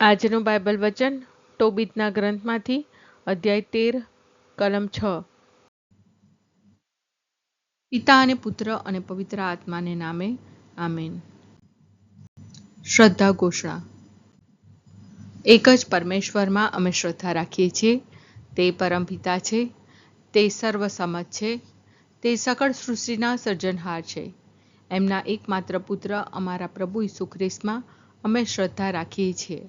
આજનું બાઇબલ વચન ટોબીતના ગ્રંથમાંથી, અધ્યાય તેર, કલમ છ. પિતા અને પુત્ર અને પવિત્ર આત્માને નામે, આમેન. શ્રદ્ધા ઘોષણા. એક જ પરમેશ્વરમાં અમે શ્રદ્ધા રાખીએ છીએ. તે પરમપિતા છે. તે સર્વસમત છે. તે સકળ સૃષ્ટિના સર્જનહાર છે. એમના એકમાત્ર પુત્ર અમારા પ્રભુ ઈસુ ખ્રિસ્તમાં અમે શ્રદ્ધા રાખીએ છીએ.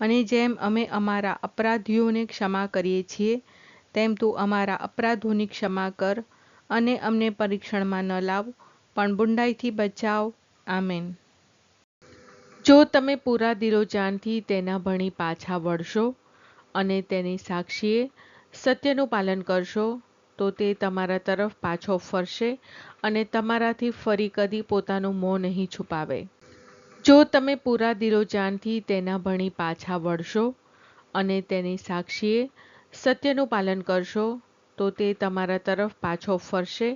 અને જેમ અમે અમારા અપરાધીઓને ક્ષમા કરીએ છીએ, તેમ તું અમારા અપરાધોની ક્ષમા કર અને અમને પરીક્ષણમાં ન લાવ, પણ બુંડાઈથી બચાવ. આમેન. જો તમે પૂરા દિરોજાનથી તેના ભણી પાછા વળશો અને તેની સાક્ષીએ, સત્યનું પાલન કરશો, તો તે તમારા તરફ પાછો ફરશે અને તમારાથી ફરી કદી પોતાનું મોં નહીં છુપાવે. જો તમે પૂરા દિરોજાનથી તેના ભણી પાછા વળશો અને તેની સાક્ષીએ સત્યનું પાલન કરશો, તો તે તમારા તરફ પાછો ફરશે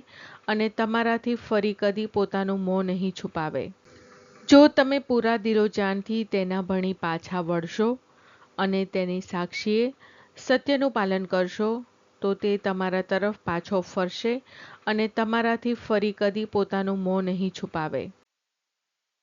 અને તમારાથી ફરી કદી પોતાનું મોં નહીં છુપાવે. જો તમે પૂરા દિરોજાનથી તેના ભણી પાછા વળશો અને તેની સાક્ષીએ સત્યનું પાલન કરશો, તો તે તમારા તરફ પાછો ફરશે અને તમારાથી ફરી કદી પોતાનું મોં નહીં છુપાવે.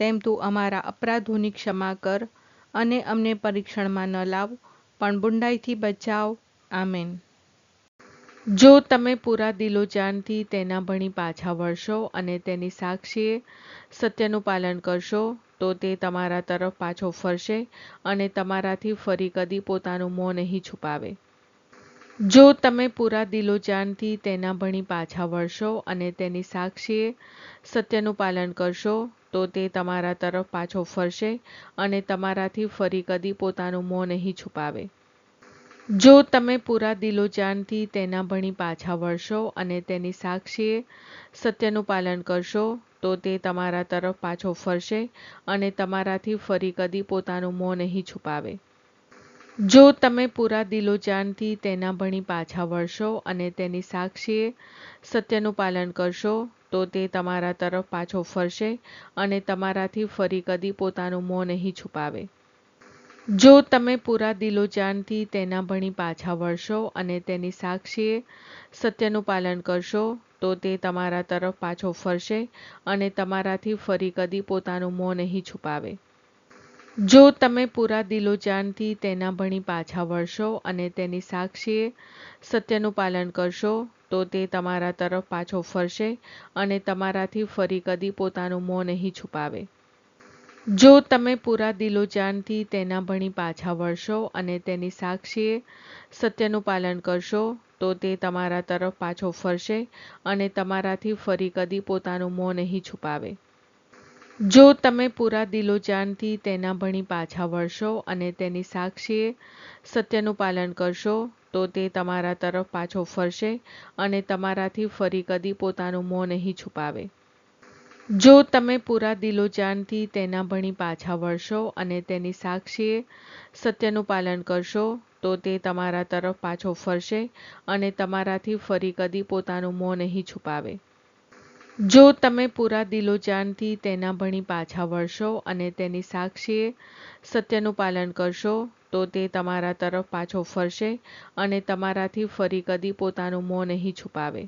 તેમ તું અમારા અપરાધોની ક્ષમા કર અને અમને પરીક્ષણમાં ન લાવ, પણ બુંડાઈથી બચાવ. આમેન. જો તમે પૂરા દિલોજાનથી તેના ભણી પાછા વળશો અને તેની સાક્ષીએ સત્યનું પાલન કરશો, તો તે તમારા તરફ પાછો ફરશે અને તમારાથી ફરી કદી પોતાનું મોં નહીં છુપાવે. જો તમે પૂરા દિલોજાનથી તેના ભણી પાછા વળશો અને તેની સાક્ષીએ સત્યનું પાલન કરશો તો તે તમારા તરફ પાછો ફરશે અને તમારાથી ફરી કદી પોતાનું મોં નહીં છુપાવે. જો તમે પૂરા દિલોજાનથી તેના ભણી પાછા વળશો અને તેની સાક્ષીએ સત્યનું પાલન કરશો, તો તે તમારા તરફ પાછો ફરશે અને તમારાથી ફરી કદી પોતાનું મોં નહીં છુપાવે. જો તમે પૂરા દિલોજાનથી તેના ભણી પાછા વળશો અને તેની સાક્ષીએ સત્યનું પાલન કરશો તો તે તમારા તરફ પાછો ફરશે અને તમારાથી ફરી કદી પોતાનું મોં નહીં છુપાવે. જો તમે પૂરા દિલોજાનથી તેના ભણી પાછા વળશો અને તેની સાક્ષીએ સત્યનું પાલન કરશો, તો તે તમારા તરફ પાછો ફરશે અને તમારાથી ફરી કદી પોતાનું મોં નહીં છુપાવે. જો તમે પૂરા દિલોજાનથી તેના ભણી પાછા વળશો અને તેની સાક્ષીએ સત્યનું પાલન કરશો તો તે તમારા તરફ પાછો ફરશે અને તમારાથી ફરી કદી પોતાનું મોં નહીં છુપાવે. જો તમે પૂરા દિલોજાનથી તેના ભણી પાછા વળશો અને તેની સાક્ષીએ સત્યનું પાલન કરશો, તો તે તમારા તરફ પાછો ફરશે અને તમારાથી ફરી કદી પોતાનું મોં નહીં છુપાવે. જો તમે પૂરા દિલોજાનથી તેના ભણી પાછા વળશો અને તેની સાક્ષીએ સત્યનું પાલન કરશો તો તે તમારા તરફ પાછો ફરશે અને તમારાથી ફરી કદી પોતાનું મોં નહીં છુપાવે. જો તમે પૂરા દિલોજાનથી તેના ભણી પાછા વળશો અને તેની સાક્ષીએ સત્યનું પાલન કરશો, તો તે તમારા તરફ પાછો ફરશે અને તમારાથી ફરી કદી પોતાનું મોં નહીં છુપાવે. જો તમે પૂરા દિલોજાનથી તેના ભણી પાછા વળશો અને તેની સાક્ષીએ સત્યનું પાલન કરશો તો તે તમારા તરફ પાછો ફરશે અને તમારાથી ફરી કદી પોતાનું મોં નહીં છુપાવે.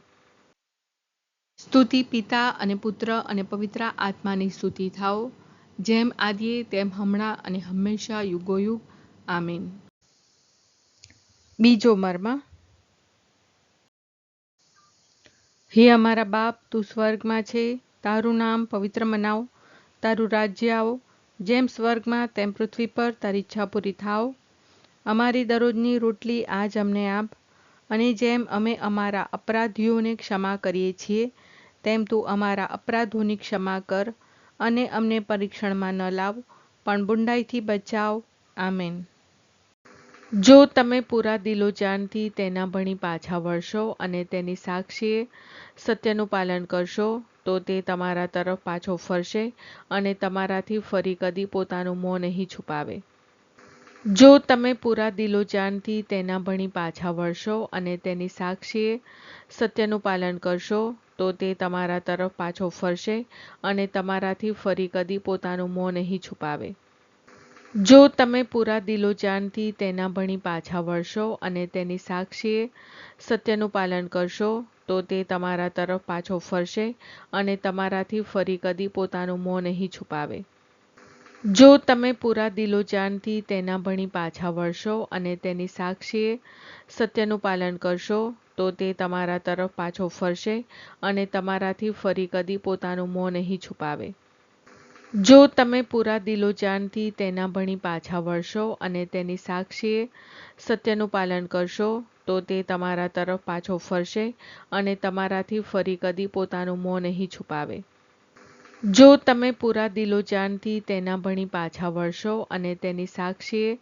સ્તુતિ પિતા અને પુત્ર અને પવિત્ર આત્માની સ્તુતિ થાઓ. જેમ આદિએ તેમ હમણાં અને હંમેશા યુગોયુગ. આમીન. બીજો મર્મ. હે અમારા બાપ તું સ્વર્ગમાં છે. તારું નામ પવિત્ર મનાવ. તારું રાજ્ય આવો. જેમ સ્વર્ગમાં તેમ પૃથ્વી પર તારી ઈચ્છા પૂરી થાવ અમારી દરરોજની રોટલી આજ અમને આપ. અને જેમ અમે અમારા અપરાધીઓને ક્ષમા કરીએ છીએ, તેમ તું અમારા અપરાધોની ક્ષમા કર અને અમને પરીક્ષણમાં ન લાવ, પણ બુંડાઈથી બચાવ. આમેન. જો તમે પૂરા દિલોજાનથી તેના ભણી પાછા વળશો અને તેની સાક્ષીએ સત્યનું પાલન કરશો તો તે તમારા તરફ પાછો ફરશે અને તમારાથી ફરી કદી પોતાનું મોં નહીં છુપાવે. જો તમે પૂરા દિલોજાનથી તેના ભણી પાછા વળશો અને તેની સાક્ષીએ સત્યનું પાલન કરશો, તો તે તમારા તરફ પાછો ફરશે અને તમારાથી ફરી કદી પોતાનું મોં નહીં છુપાવે. જો તમે પૂરા દિલોજાનથી તેના ભણી પાછા વળશો અને તેની સાક્ષીએ સત્યનું પાલન કરશો તો તે તમારા તરફ પાછો ફરશે અને તમારાથી ફરી કદી પોતાનું મોં નહીં છુપાવે. જો તમે પૂરા દિલોજાનથી તેના ભણી પાછા વળશો અને તેની સાક્ષીએ સત્યનું પાલન કરશો, તો તે તમારા તરફ પાછો ફરશે અને તમારાથી ફરી કદી પોતાનું મોં નહીં છુપાવે. જો તમે પૂરા દિલોજાનથી તેના ભણી પાછા વળશો અને તેની સાક્ષીએ સત્યનું પાલન કરશો તો તે તમારા તરફ પાછો ફરશે અને તમારાથી ફરી કદી પોતાનું મોં નહીં છુપાવે. જો તમે પૂરા દિલોજાનથી તેના ભણી પાછા વળશો અને તેની સાક્ષીએ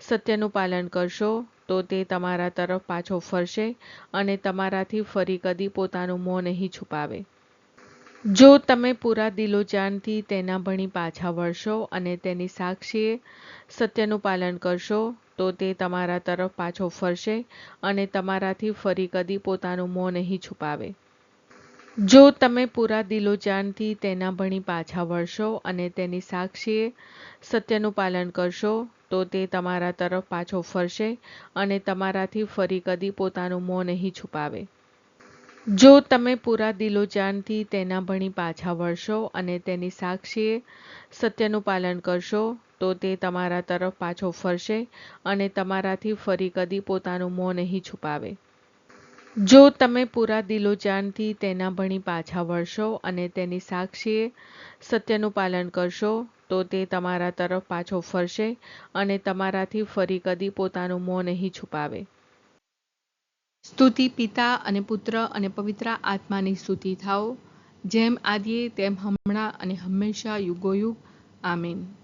સત્યનું પાલન કરશો, તો તે તમારા તરફ પાછો ફરશે અને તમારાથી ફરી કદી પોતાનું મોં નહીં છુપાવે. જો તમે પૂરા દિલોજાનથી તેના ભણી પાછા વળશો અને તેની સાક્ષીએ સત્યનું પાલન કરશો તો તે તમારા તરફ પાછો ફરશે અને તમારાથી ફરી કદી પોતાનું મોં નહીં છુપાવે. જો તમે પૂરા દિલોજાનથી તેના ભણી પાછા વળશો અને તેની સાક્ષીએ સત્યનું પાલન કરશો, તો તે તમારા તરફ પાછો ફરશે અને તમારાથી ફરી કદી પોતાનું મોં નહીં છુપાવે. જો તમે પૂરા દિલોજાનથી તેના ભણી પાછા વળશો અને તેની સાક્ષીએ સત્યનું પાલન કરશો તો તે તમારા તરફ પાછો ફરશે અને તમારાથી ફરી કદી પોતાનું મોં નહીં છુપાવે. જો તમે પૂરા દિલોજાનથી તેના ભણી પાછા વળશો અને તેની સાક્ષીએ સત્યનું પાલન કરશો, તો તે તમારા તરફ પાછો ફરશે અને તમારાથી ફરી કદી પોતાનું મોં નહીં છુપાવે. સ્તુતિ પિતા અને પુત્ર અને પવિત્ર આત્માની સ્તુતિ થાઓ. જેમ આદિએ, તેમ હમણાં અને હંમેશા યુગોયુગ. આમીન.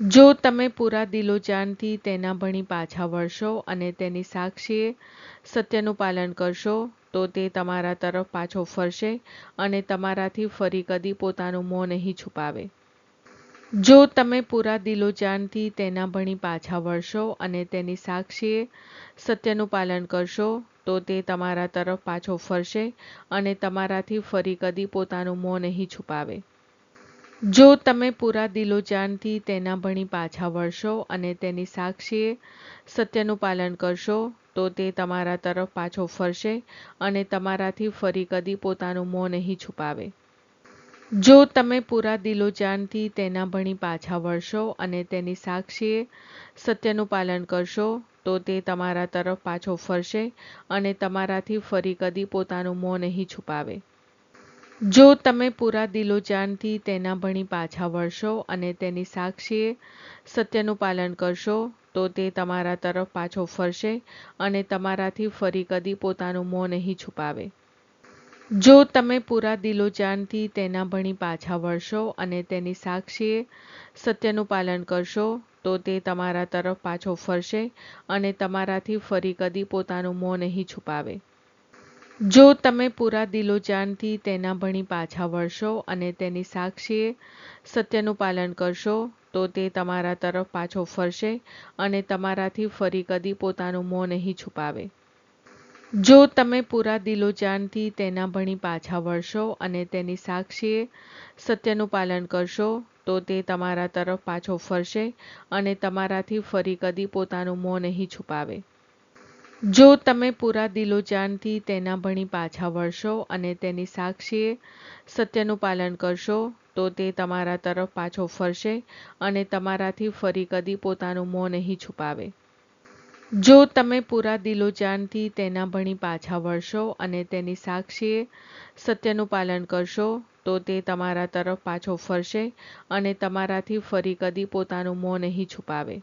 જો તમે પૂરા દિલોજાનથી તેના ભણી પાછા વળશો અને તેની સાક્ષીએ સત્યનું પાલન કરશો, તો તે તમારા તરફ પાછો ફરશે અને તમારાથી ફરી કદી પોતાનું મોં નહીં છુપાવે. જો તમે પૂરા દિલોજાનથી તેના ભણી પાછા વળશો અને તેની સાક્ષીએ સત્યનું પાલન કરશો, તો તે તમારા તરફ પાછો ફરશે અને તમારાથી ફરી કદી પોતાનું મોં નહીં છુપાવે. જો તમે પૂરા દિલોજાનથી તેના ભણી પાછા વળશો અને તેની સાક્ષીએ સત્યનું પાલન કરશો, તો તે તમારા તરફ પાછો ફરશે અને તમારાથી ફરી કદી પોતાનું મોં નહીં છુપાવે. જો તમે પૂરા દિલોજાનથી તેના ભણી પાછા વળશો અને તેની સાક્ષીએ સત્યનું પાલન કરશો, તો તે તમારા તરફ પાછો ફરશે અને તમારાથી ફરી કદી પોતાનું મોં નહીં છુપાવે. જો તમે પૂરા દિલોજાનથી તેના ભણી પાછા વળશો અને તેની સાક્ષીએ સત્યનું પાલન કરશો, તો તે તમારા તરફ પાછો ફરશે અને તમારાથી ફરી કદી પોતાનું મોં નહીં છુપાવે. જો તમે પૂરા દિલોજાનથી તેના ભણી પાછા વળશો અને તેની સાક્ષીએ સત્યનું પાલન કરશો, તો તે તમારા તરફ પાછો ફરશે અને તમારાથી ફરી કદી પોતાનું મોં નહીં છુપાવે. જો તમે પૂરા દિલોજાનથી તેના ભણી પાછા વળશો અને તેની સાક્ષીએ સત્યનું પાલન કરશો, તો તે તમારા તરફ પાછો ફરશે અને તમારાથી ફરી કદી પોતાનું મોં નહીં છુપાવે. જો તમે પૂરા દિલોજાનથી તેના ભણી પાછા વળશો અને તેની સાક્ષીએ સત્યનું પાલન કરશો, તો તે તમારા તરફ પાછો ફરશે અને તમારાથી ફરી કદી પોતાનું મોં નહીં છુપાવે. જો તમે પૂરા દિલોજાનથી તેના ભણી પાછા વળશો અને તેની સાક્ષીએ સત્યનું પાલન કરશો, તો તે તમારા તરફ પાછો ફરશે અને તમારાથી ફરી કદી પોતાનું મોં નહીં છુપાવે. જો તમે પૂરા દિલોજાનથી તેના ભણી પાછા વળશો અને તેની સાક્ષીએ સત્યનું પાલન કરશો, તો તે તમારા તરફ પાછો ફરશે અને તમારાથી ફરી કદી પોતાનું મોં નહીં છુપાવે.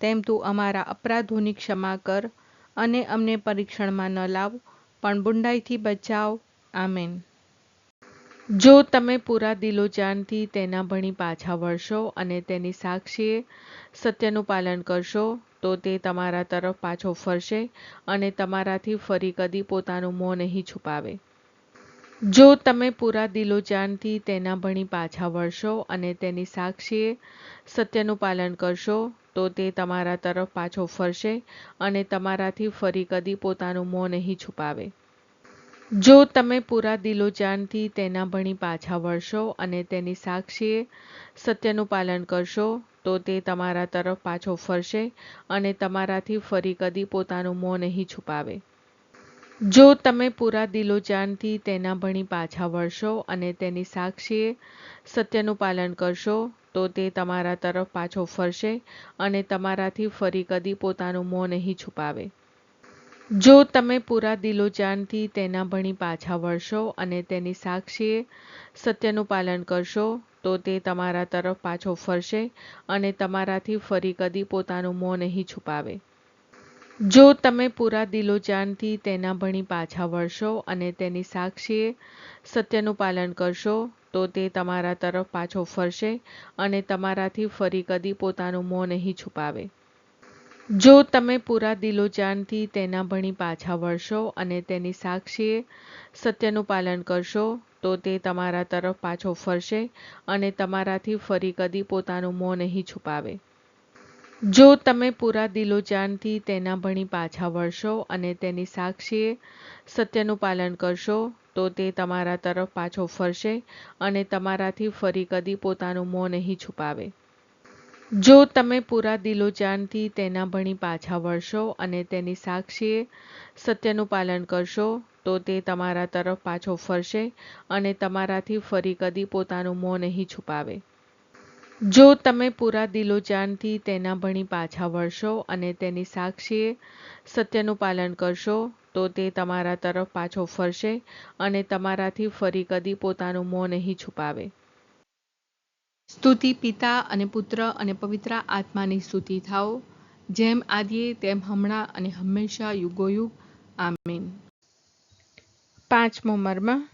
તેમ તું અમારા અપરાધોની ક્ષમા કર અને અમને પરીક્ષણમાં ન લાવ, પણ બુંડાઈથી બચાવ. આમેન. જો તમે પૂરા દિલોજાનથી તેના ભણી પાછા વળશો અને તેની સાક્ષીએ સત્યનું પાલન કરશો, તો તે તમારા તરફ પાછો ફરશે અને તમારાથી ફરી કદી પોતાનું મોં નહીં છુપાવે. જો તમે પૂરા દિલોજાનથી તેના ભણી પાછા વળશો અને તેની સાક્ષીએ સત્યનું પાલન કરશો, તો તે તમારા તરફ પાછો ફરશે અને તમારાથી ફરી કદી પોતાનું મોં નહીં છુપાવે. જો તમે પૂરા દિલોજાનથી તેના ભણી પાછા વળશો અને તેની સાક્ષીએ સત્યનું પાલન કરશો, તો તે તમારા તરફ પાછો ફરશે અને તમારાથી ફરી કદી પોતાનું મોં નહીં છુપાવે. જો તમે પૂરા દિલોજાનથી તેના ભણી પાછા વળશો અને તેની સાક્ષીએ સત્યનું પાલન કરશો, તો તે તમારા તરફ પાછો ફરશે અને તમારાથી ફરી કદી પોતાનું મોં નહીં છુપાવે. જો તમે પૂરા દિલોજાનથી તેના ભણી પાછા વળશો અને તેની સાક્ષીએ સત્યનું પાલન કરશો, તો તે તમારા તરફ પાછો ફરશે અને તમારાથી ફરી કદી પોતાનું મોં નહીં છુપાવે. જો તમે પૂરા દિલોજાનથી તેના ભણી પાછા વળશો અને તેની સાક્ષીએ સત્યનું પાલન કરશો, તો તે તમારા તરફ પાછો ફરશે અને તમારાથી ફરી કદી પોતાનું મોં નહીં છુપાવે. જો તમે પૂરા દિલોજાનથી તેના ભણી પાછા વળશો અને તેની સાક્ષીએ સત્યનું પાલન કરશો, તો તે તમારા તરફ પાછો ફરશે અને તમારાથી ફરી કદી પોતાનું મોં નહીં છુપાવે. જો તમે પૂરા દિલોજાનથી તેના ભણી પાછા વળશો અને તેની સાક્ષીએ સત્યનું પાલન કરશો, તો તે તમારા તરફ પાછો ફરશે અને તમારાથી ફરી કદી પોતાનું મોં નહીં છુપાવે. જો તમે પૂરા દિલોજાનથી તેના ભણી પાછા વળશો અને તેની સાક્ષીએ સત્યનું પાલન કરશો, તો તે તમારા તરફ પાછો ફરશે અને તમારાથી ફરી કદી પોતાનું મોં નહીં છુપાવે. જો તમે પૂરા દિલોજાનથી તેના ભણી પાછા વળશો અને તેની સાક્ષીએ સત્યનું પાલન કરશો, તો તે તમારા તરફ પાછો ફરશે અને તમારાથી ફરી કદી પોતાનું મોં નહીં છુપાવે. સ્તુતિ પિતા અને પુત્ર અને પવિત્ર આત્માની સ્તુતિ થાઓ, જેમ આદિએ તેમ હમણાં અને હંમેશા યુગોયુગ. આમીન. પાંચમો મર્મ.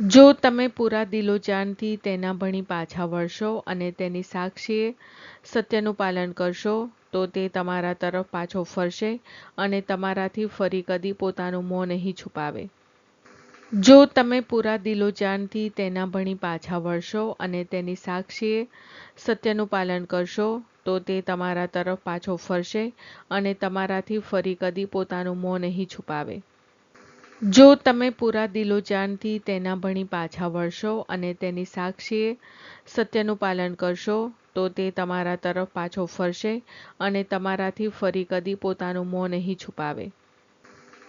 જો તમે પૂરા દિલોજાનથી તેના ભણી પાછા વળશો અને તેની સાક્ષીએ સત્યનું પાલન કરશો, તો તે તમારા તરફ પાછો ફરશે અને તમારાથી ફરી કદી પોતાનું મોં નહીં છુપાવે. જો તમે પૂરા દિલોજાનથી તેના ભણી પાછા વળશો અને તેની સાક્ષીએ સત્યનું પાલન કરશો, તો તે તમારા તરફ પાછો ફરશે અને તમારાથી ફરી કદી પોતાનું મોં નહીં છુપાવે. જો તમે પૂરા દિલોજાનથી તેના ભણી પાછા વળશો અને તેની સાક્ષીએ સત્યનું પાલન કરશો, તો તે તમારા તરફ પાછો ફરશે અને તમારાથી ફરી કદી પોતાનું મોં નહીં છુપાવે.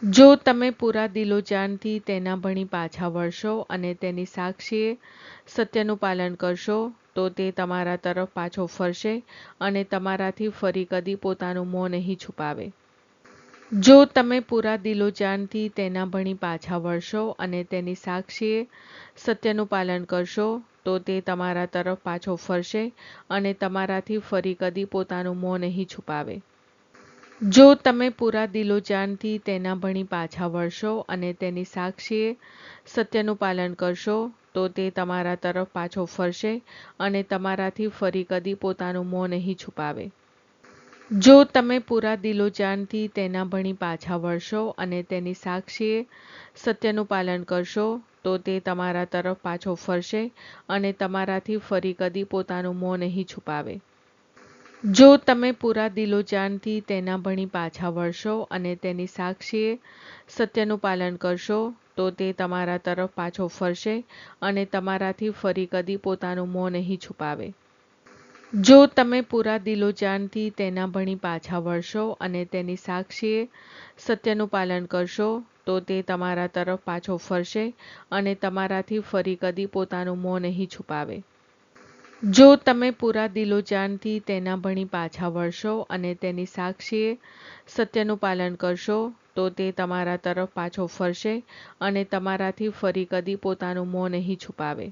જો તમે પૂરા દિલોજાનથી તેના ભણી પાછા વળશો અને તેની સાક્ષીએ સત્યનું પાલન કરશો, તો તે તમારા તરફ પાછો ફરશે અને તમારાથી ફરી કદી પોતાનું મોં નહીં છુપાવે. જો તમે પૂરા દિલોજાનથી તેના ભણી પાછા વળશો અને તેની સાક્ષીએ સત્યનું પાલન કરશો, તો તે તમારા તરફ પાછો ફરશે અને તમારાથી ફરી કદી પોતાનું મોં નહીં છુપાવે. જો તમે પૂરા દિલોજાનથી તેના ભણી પાછા વળશો અને તેની સાક્ષીએ સત્યનું પાલન કરશો, તો તે તમારા તરફ પાછો ફરશે અને તમારાથી ફરી કદી પોતાનું મોં નહીં છુપાવે. જો તમે પૂરા દિલોજાનથી તેના ભણી પાછા વળશો અને તેની સાક્ષીએ સત્યનું પાલન કરશો, તો તે તમારા તરફ પાછો ફરશે અને તમારાથી ફરી કદી પોતાનું મોં નહીં છુપાવે. જો તમે પૂરા દિલોજાનથી તેના ભણી પાછા વળશો અને તેની સાક્ષીએ સત્યનું પાલન કરશો, તો તે તમારા તરફ પાછો ફરશે અને તમારાથી ફરી કદી પોતાનું મોં નહીં છુપાવે. જો તમે પૂરા દિલોજાનથી તેના ભણી પાછા વળશો અને તેની સાક્ષીએ સત્યનું પાલન કરશો, તો તે તમારા તરફ પાછો ફરશે અને તમારાથી ફરી કદી પોતાનું મોં નહીં છુપાવે. જો તમે પૂરા દિલોજાનથી તેના ભણી પાછા વળશો અને તેની સાક્ષીએ સત્યનું પાલન કરશો, તો તે તમારા તરફ પાછો ફરશે અને તમારાથી ફરી કદી પોતાનું મોં નહીં છુપાવે.